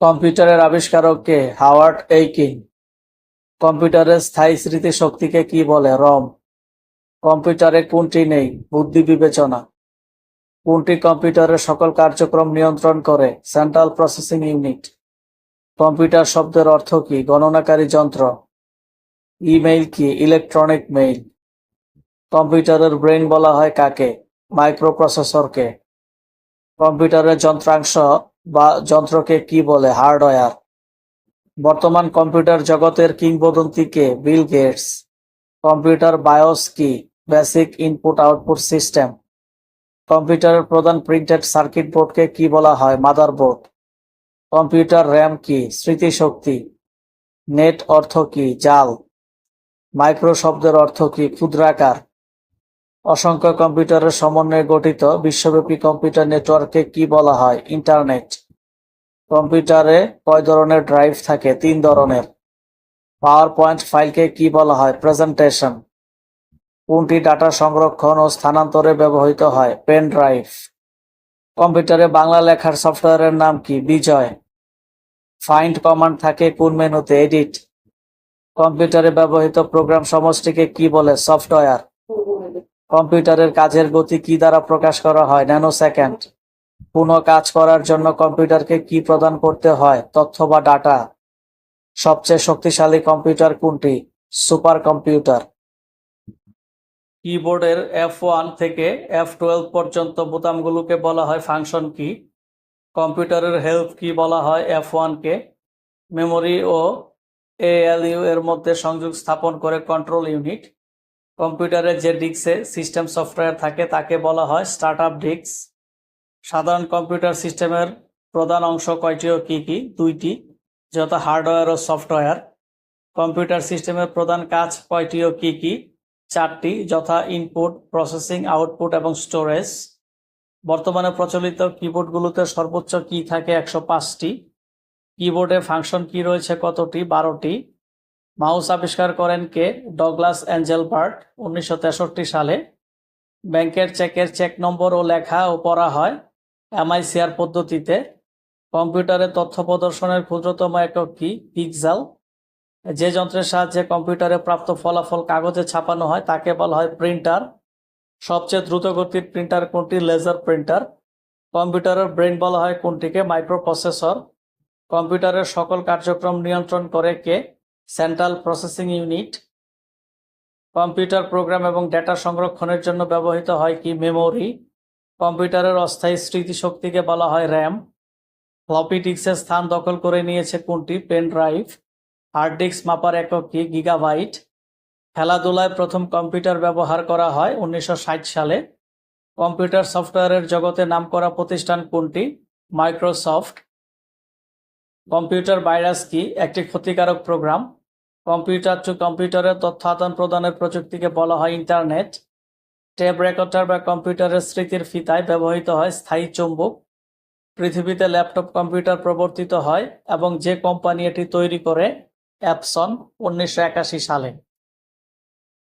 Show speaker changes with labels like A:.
A: কম্পিউটারের আবিষ্কারক কে Howard Aiken. কম্পিউটারের স্থায়ী স্মৃতিশক্তিকে কি বলে? রম। কম্পিউটারে কোনটি নেই? বুদ্ধি বিবেচনা। কোনটি কম্পিউটারের সকল কার্যক্রম নিয়ন্ত্রণ করে? Central processing unit. কম্পিউটার শব্দের অর্থ কি? গণনাকারী যন্ত্র। ইমেইল কি? Electronic mail. কম্পিউটারের ব্রেন বলা হয় কাকে? মাইক্রোপ্রসেসরকে। কম্পিউটারের যন্ত্রাংশ বা যন্ত্রকে কি বলে? হার্ডওয়্যার। বর্তমান কম্পিউটার জগতের কিংবদন্তি কে বিল গেটস। কম্পিউটার বায়োস কি? Basic input output system. কম্পিউটারের প্রধান প্রিন্টেড সার্কিট বোর্ডকে কি বলা হয়? মাদারবোর্ড। কম্পিউটার র্যাম কি? স্মৃতিশক্তি। নেট অর্থ কি? জাল। মাইক্রো শব্দের অর্থ কি? ক্ষুদ্রাকার। অসংখ্য কম্পিউটারের সমন্বয়ে গঠিত বিশ্বব্যাপী কম্পিউটার নেটওয়ার্ককে কি বলা হয়? ইন্টারনেট। কম্পিউটারে কয় ধরনের ড্রাইভ থাকে? তিন ধরনের। পাওয়ার পয়েন্ট ফাইলকে কি বলা হয়? প্রেজেন্টেশন। কোনটি ডাটা সংরক্ষণ ও স্থানান্তরে ব্যবহৃত হয়? Pen drive. কম্পিউটারে বাংলা লেখার সফটওয়্যারের নাম কি? বিজয়। ফাইন্ড কমান্ড থাকে কোন মেনুতে? এডিট। কম্পিউটারে ব্যবহৃত প্রোগ্রাম সমষ্টিকে কি বলে? সফটওয়্যার। কম্পিউটারের কাজের গতি কি দ্বারা প্রকাশ করা হয়? ন্যানো সেকেন্ড কোনো কাজ করার জন্য কম্পিউটারকে কি প্রদান করতে হয়? তথ্য বা ডাটা। সবচেয়ে শক্তিশালী কম্পিউটার কোনটি? সুপার কম্পিউটার কিবোর্ডের এফ ওয়ান থেকে এফ টুয়েলভ পর্যন্ত বোতামগুলোকে বলা হয় ফাংশন কি? কম্পিউটারের হেল্প কি বলা হয় এফ ওয়ানকে মেমোরি ও এএলইউ এর মধ্যে সংযোগ স্থাপন করে কন্ট্রোল ইউনিট। কম্পিউটারে যে ডিস্কে সিস্টেম সফটওয়্যার থাকে, তাকে বলা হয় স্টার্টআপ ডিস্ক। সাধারণ কম্পিউটার সিস্টেমের প্রধান অংশ কয়টি ও কী কী? দুইটি, যথা হার্ডওয়্যার ও সফটওয়্যার। কম্পিউটার সিস্টেমের প্রধান কাজ কয়টি ও কী কী? চারটি, যথা ইনপুট, প্রসেসিং, আউটপুট এবং স্টোরেজ। বর্তমানে প্রচলিত কিবোর্ডগুলোতে সর্বোচ্চ কি থাকে? একশো পাঁচটি। কিবোর্ডে ফাংশন কি রয়েছে? কতটি? বারোটি। মাউস আবিষ্কার করেন কে? ডগলাস অ্যাঞ্জেল বার্ট, উনিশশো সালে। ব্যাংকের চেকের চেক নম্বর ও লেখা ও পড়া হয় এমআইসিআর পদ্ধতিতে। কম্পিউটারে তথ্য প্রদর্শনের ক্ষুদ্রতম একক কি? পিক্সেল যে যন্ত্রের সাহায্যে কম্পিউটারে প্রাপ্ত ফলাফল কাগজে ছাপানো হয়, তাকে বলা হয় প্রিন্টার। সবচেয়ে দ্রুতগতির প্রিন্টার কোনটি? Laser printer. কম্পিউটারের ব্রেন বলা হয় কোনটিকে? মাইক্রোপ্রসেসর। কম্পিউটারের সকল কার্যক্রম নিয়ন্ত্রণ করে কে? Central processing unit computer program এবং ডেটা সংরক্ষণের জন্য ব্যবহৃত হয় কি মেমোরি কম্পিউটারের অস্থায়ী স্মৃতিশক্তিকে বলা হয় র্যাম ফ্লপি ডিস্কের স্থান দখল করে নিয়েছে কোনটি? পেন ড্রাইভ হার্ড ডিস্ক মাপার একক কি? গিগাবাইট খেলাধুলায় প্রথম কম্পিউটার ব্যবহার করা হয় উনিশশো ষাট সালে। কম্পিউটার সফটওয়্যারের জগতে নাম করা প্রতিষ্ঠান কোনটি? মাইক্রোসফট কম্পিউটার ভাইরাস কি? একটি ক্ষতিকারক প্রোগ্রাম কম্পিউটার টু কম্পিউটারের তথ্য আদান প্রদানের প্রযুক্তিকে বলা হয় ইন্টারনেট। টেপ রেকর্ডার বা কম্পিউটারের স্মৃতির ফিতায় ব্যবহৃত হয় স্থায়ী চুম্বক। পৃথিবীতে ল্যাপটপ কম্পিউটার প্রবর্তিত হয় এবং যে কোম্পানি এটি তৈরি করে, অ্যাপসন, উনিশশো একাশি সালে।